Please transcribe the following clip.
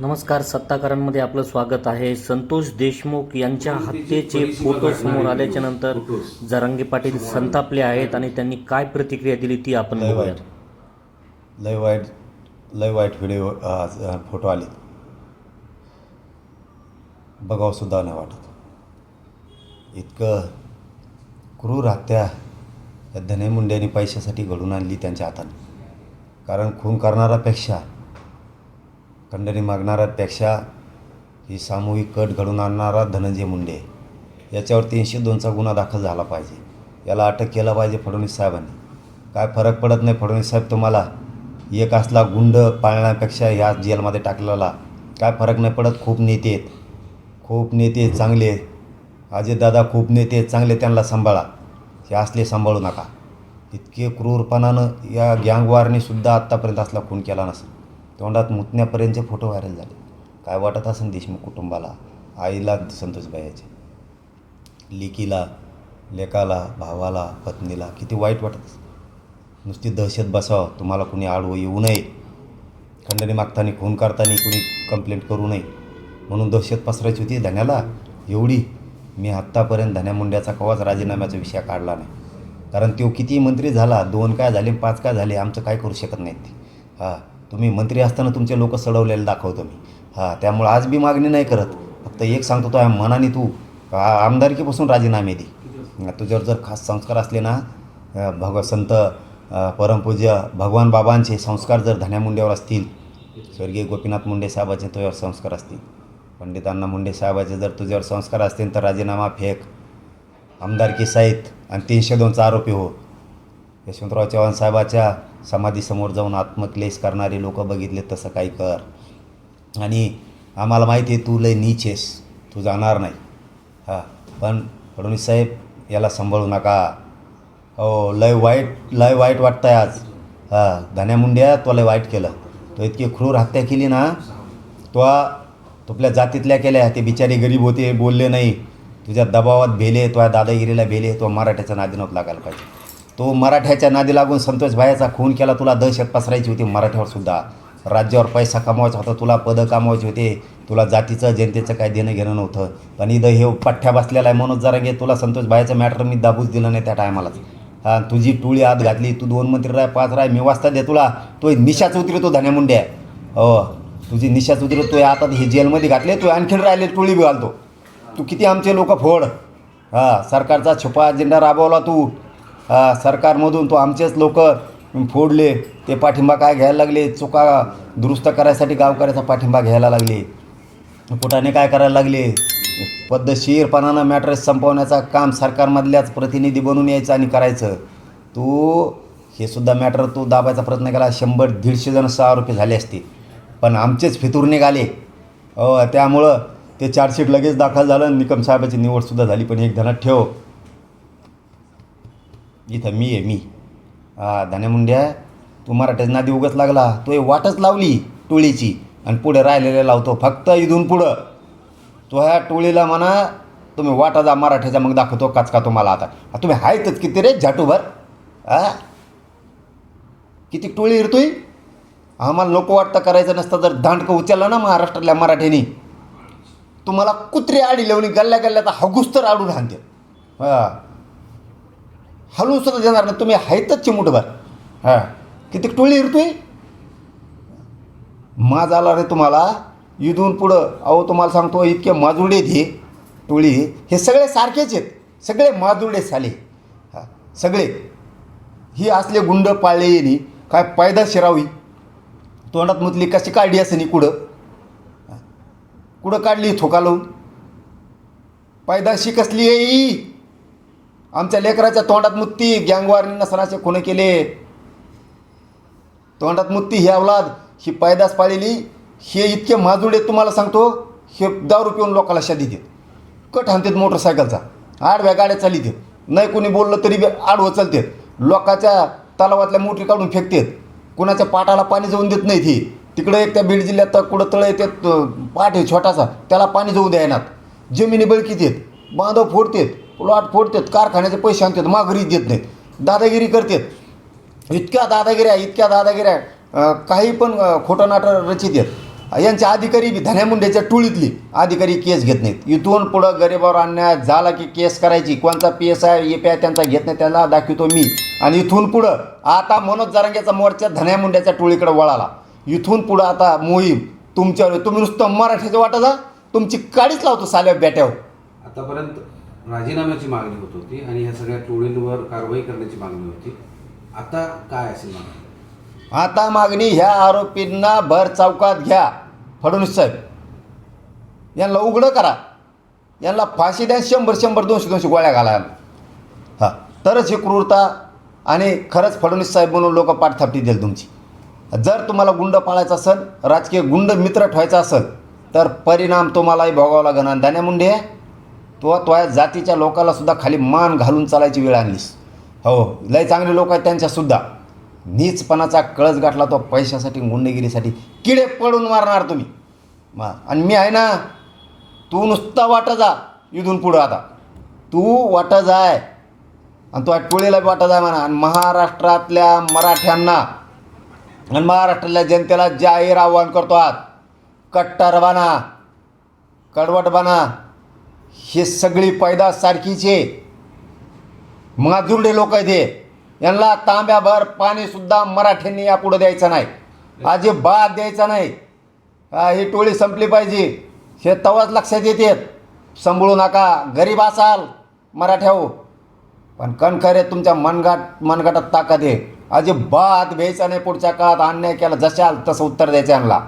नमस्कार सत्ताकारांमध्ये आपलं स्वागत आहे. संतोष देशमुख यांच्या हत्येचे फोटो समोर आल्याच्यानंतर जरांगे पाटील संतापले आहेत आणि त्यांनी काय प्रतिक्रिया दिली ती आपण लय वाईट. लय वाईट लय वाईट व्हिडिओ फोटो आले. बघावं सुद्धा नाही वाटत. इतकं क्रूर हत्या धने मुंड्याने पैशासाठी घडून आणली त्यांच्या हाताने. कारण खून करणाऱ्यापेक्षा खंडणी मागणाऱ्यापेक्षा ही सामूहिक कट घडून आणणारा धनंजय मुंडे. याच्यावर तीनशे दोनचा गुन्हा दाखल झाला पाहिजे. याला अटक केला पाहिजे फडणवीस साहेबांनी. काय फरक पडत नाही फडणवीस साहेब तुम्हाला? एक असला गुंड पाळण्यापेक्षा ह्या जेलमध्ये टाकलेला. काय फरक नाही पडत? खूप नेते आहेत. खूप नेते आहेत चांगले. दादा खूप नेते चांगले त्यांना सांभाळा. हे असले सांभाळू नका. इतके क्रूरपणानं या गँगवारने सुद्धा आत्तापर्यंत असला खून केला नसेल. तोंडात मुतण्यापर्यंतचे फोटो व्हायरल झाले. काय वाटत असेल देशमुख कुटुंबाला? आईला संतोषबाईचे लिकीला लेकाला भावाला पत्नीला किती वाईट वाटत असेल. नुसती दहशत बसावं. तुम्हाला कुणी आडवं येऊ नये. खंडणी मागताना खून करताना कुणी कंप्लेंट करू नये. म्हणून दहशत पसरायची होती धन्याला. एवढी मी आत्तापर्यंत धन्या मुंड्याचा कवाच राजीनाम्याचा विषय काढला नाही. कारण तो किती मंत्री झाला दोन काय झाले पाच काय झाले आमचं काय करू शकत नाहीत ते. हां तुम्ही मंत्री असताना तुमचे लोक सडवलेले दाखवतो मी. हां त्यामुळं आज बी मागणी नाही करत. फक्त एक सांगतो तो आहे, मनाने तू आमदारकीपासून राजीनामे दे. तुझ्यावर जर खास संस्कार असले ना भग संत परमपूज्य भगवान बाबांचे संस्कार जर धन्या मुंड्यावर असतील स्वर्गीय गोपीनाथ मुंडे साहेबाचे तुझ्यावर संस्कार असतील. पंडितांना मुंडे साहेबाचे जर तुझ्यावर संस्कार असतील तर राजीनामा फेक. आमदारकी साहित्य आणि तीनशे दोनचा आरोपी हो. यशवंतराव चव्हाण साहेबाच्या समाधीसमोर जाऊन आत्मक्लेश करणारे लोक बघितले तसं काही कर. आणि आम्हाला माहिती आहे तू लय नीच आहेस. तू जाणार नाही. हां. पण फडणवीस साहेब याला सांभाळू नका. हो लय वाईट लय वाईट वाटतं आहे आज. हां. धन्या मुंड्या तो लय वाईट केलं. तो इतकी क्रूर हत्या केली ना तो तुपल्या जातीतल्या केल्या. ते बिचारे गरीब होते बोलले नाही. तुझ्या दबावात भेले तो दादागिरीला भेले तो मराठ्याचा नादी लागायला पाहिजे. तो मराठ्याच्या नादी लागून संतोष भायाचा खून केला तुला दहशत पसरायची होती मराठ्यावर सुद्धा. राज्यावर पैसा कमवायचा होता तुला पदं कमवायचे होते. तुला जातीचं जनतेचं काय देणं घेणं नव्हतं. पण इथं हे पठ्ठ्या बसलेला आहे मनोज जरा घे तुला संतोष भायाचं मॅटर मी दाबूच दिलं नाही त्या टायमालाच. हा तुझी टोळी आत घातली तू दोन मंत्री राय पाच राय मी वाजता दे तुला. तो निशाच उतरतो धन्या आहे हो तुझी निशाच उतरतो तो आता हे जेलमध्ये घातले तू आणखीन राहिले टोळी घालतो. तू किती आमचे लोक फोड. हा सरकारचा छुपा अजेंडा राबवला तू. सरकारमधून तो आमचेच लोक फोडले. ते पाठिंबा काय घ्यायला लागले? चुका दुरुस्त करायसाठी गावकऱ्याचा पाठिंबा घ्यायला लागले. कुठाने काय करायला लागले? पद्धतशीरपणानं मॅटर संपवण्याचा काम सरकारमधल्याच प्रतिनिधी बनून यायचं आणि करायचं. तू हे सुद्धा मॅटर तो दाबायचा प्रयत्न केला. शंभर दीडशे जण सहा रुपये झाले असते. पण आमचेच फितूर निघाले. त्यामुळं ते चार्जशीट लगेच दाखल झालं निकम साहेबाची निवडसुद्धा झाली. पण एक धनात ठेव. इथं मी आहे मी. हा धन्यामुंड्या तू मराठ्याच्या नादी उगत लागला. तो हे वाटच लावली टोळीची. आणि पुढे राहिलेले लावतो फक्त इथून पुढं. तो ह्या टोळीला म्हणा तुम्ही वाटा जा मराठ्याचा मग दाखवतो काचका तुम्हाला आता. तुम्ही आहेतच किती रे झाटूभर? हा किती टोळी हिरतोय आम्हाला नको वाटतं करायचं नसतं जर दांडकं उचललं ना महाराष्ट्रातल्या मराठीने. तुम्हाला कुत्रे आडी लावली गल्ल्या गल्ल्याचा हगुस तर आडून हाणते. हां. हलवून सुद्धा देणार नाही. तुम्ही आहेतच चिमुटभर हां. किती टोळी हिरतोय माज आला रे तुम्हाला. इथून पुढं अहो तुम्हाला सांगतो इतके माजुडे आहेत हे. टोळी हे. सगळे सारखेच आहेत. सगळे माजुडे साले. हां. सगळे. ही असले गुंड पाळले येणे काय पायदा शिरावी. तोंडात मुतली कशी काढली असं कुठं हां. कुठं काढली? थोका लावून. पायदाशी कसली आहे ही? आमच्या लेकराच्या तोंडात मुत्ती गँगवारनी नसनाचे खुणे केले. तोंडात मुत्ती ही अवलाद ही पायदास पाळलेली हे इतके माजुडे तुम्हाला सांगतो हे दारू पिऊन लोकाला शादी देत. कट हाणतात मोटरसायकलचा. आडव्या गाड्या चालित. नाही कोणी बोललं तरी बी आडवं चालतात. लोकाच्या तलावातल्या मोटरी काढून फेकतात. कुणाच्या पाटाला पाणी जाऊन देत नाही ती तिकडं एक त्या बीड जिल्ह्यात कुठं तळ येतात पाठ आहे छोटासा त्याला पाणी जाऊ द्यायनात. जमिनी बळकीत आहेत बांधव फोडतात. प्लॉट फोडतात कारखान्याचे पैसे आणतात माघारी देत नाहीत. दादागिरी करतात. इतक्या दादागिऱ्या इतक्या दादागिऱ्या काही पण खोटं नाटं रचित आहेत. यांचे अधिकारी बी धन्या मुंडेच्या टोळीतली अधिकारी केस घेत नाहीत. इथून पुढं गरिबावर अन्याय झाला की केस करायची. कोणता P S I A P I त्यांचा घेत नाही त्याला दाखवतो मी. आणि इथून पुढं आता मनोज जारंग्याचा मोर्चा धन्या मुंड्याच्या टोळीकडे वळाला. इथून पुढं आता मोहीम तुमच्यावर तुम्ही नुसतं मराठीचं वाटा जा. तुमची काडीच लावतो साल्या बेट्यावर. आतापर्यंत राजीनाम्याची मागणी होत होती आणि ह्या सगळ्या टोळींवर कारवाई करण्याची मागणी होती. आता काय असेल मागणी? आता मागणी ह्या आरोपींना भर चौकात घ्या फडणवीस साहेब. यांना उघडं करा. यांना फाशी द्या शंभर शंभर दोनशे दोनशे गोळ्या घाला. हां तरच ही क्रूरता आणि खरंच फडणवीस साहेब म्हणून लोक पाठथापटी देईल तुमची. जर तुम्हाला गुंड पाळायचा असेल राजकीय गुंड मित्र ठेवायचा असेल तर परिणाम तुम्हालाही भोगावा लागणार आणि दाण्या मुंडे तो तो जातीच्या लोकाला सुद्धा खाली मान घालून चालायची वेळ आणलीस. हो लय चांगले लोक आहेत त्यांच्यासुद्धा नीचपणाचा कळस गाठला तो पैशासाठी गुंडगिरीसाठी. किडे पडून मारणार तुम्ही. मा आणि मी आहे ना तू नुसता वाटा जा इथून पुढं आता. तू वाटा जाय. आणि तो टोळीला वाटा जाय म्हणा. आणि महाराष्ट्रातल्या मराठ्यांना आणि महाराष्ट्रातल्या जनतेला जाहीर आव्हान करतो आहात कट्टर बना कडवट बना. हे सगळी पैदास सारखीचे माजुरडे लोक आहेत हे. यांना तांब्याभर पाणीसुद्धा मराठ्यांनी यापुढं द्यायचं नाही. अजिबात द्यायचं नाही. हा, ही टोळी संपली पाहिजे. हे तवाच लक्षात येते. सांभाळू नका. गरीब असाल मराठ्याहो. पण कणखरे तुमच्या मनगाट मनगटात ताकद आहे. अजिबात भ्यायचं नाही पुढच्या काळात. अन्याय केला जशाल तसं उत्तर द्यायचं यांना.